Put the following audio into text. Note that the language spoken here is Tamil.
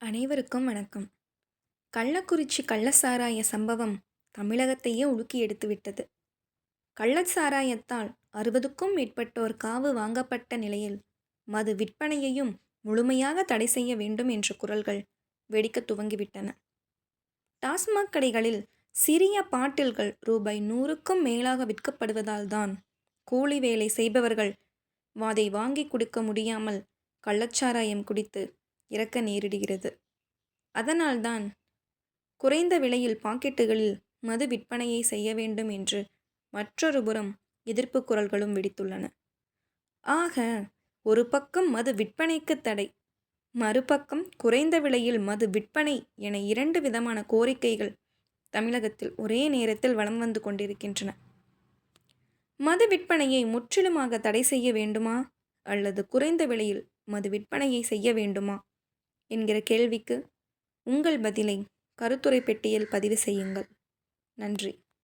அனைவருக்கும் வணக்கம். கள்ளக்குறிச்சி கள்ளச்சாராய சம்பவம் தமிழகத்தையே உலுக்கி எடுத்துவிட்டது. கள்ளச்சாராயத்தால் அறுபதுக்கும் மேற்பட்டோர் காவு வாங்கப்பட்ட நிலையில் மது விற்பனையையும் முழுமையாக தடை செய்ய வேண்டும் என்ற குரல்கள் வெடிக்க துவங்கிவிட்டன. டாஸ்மாக் கடைகளில் சிறிய பாட்டில்கள் ரூபாய் நூறுக்கும் மேலாக விற்கப்படுவதால் தான் கூலி வேலை செய்பவர்கள் வாதை வாங்கி கொடுக்க முடியாமல் கள்ளச்சாராயம் குடித்து இறக்க நேரிடுகிறது. அதனால்தான் குறைந்த விலையில் பாக்கெட்டுகளில் மது விற்பனையை செய்ய வேண்டும் என்று மற்றொரு புறம் எதிர்ப்பு குரல்களும் வெடித்துள்ளன. ஆக ஒரு பக்கம் மது விற்பனைக்கு தடை மறுபக்கம் குறைந்த விலையில் மது விற்பனை என இரண்டு விதமான கோரிக்கைகள் தமிழகத்தில் ஒரே நேரத்தில் வலம் வந்து கொண்டிருக்கின்றன. மது விற்பனையை முற்றிலுமாக தடை செய்ய வேண்டுமா? அல்லது குறைந்த விலையில் மது விற்பனையை செய்ய வேண்டுமா? என்கிற கேள்விக்கு உங்கள் பதிலை கருத்துரை பெட்டியில் பதிவு செய்யுங்கள். நன்றி.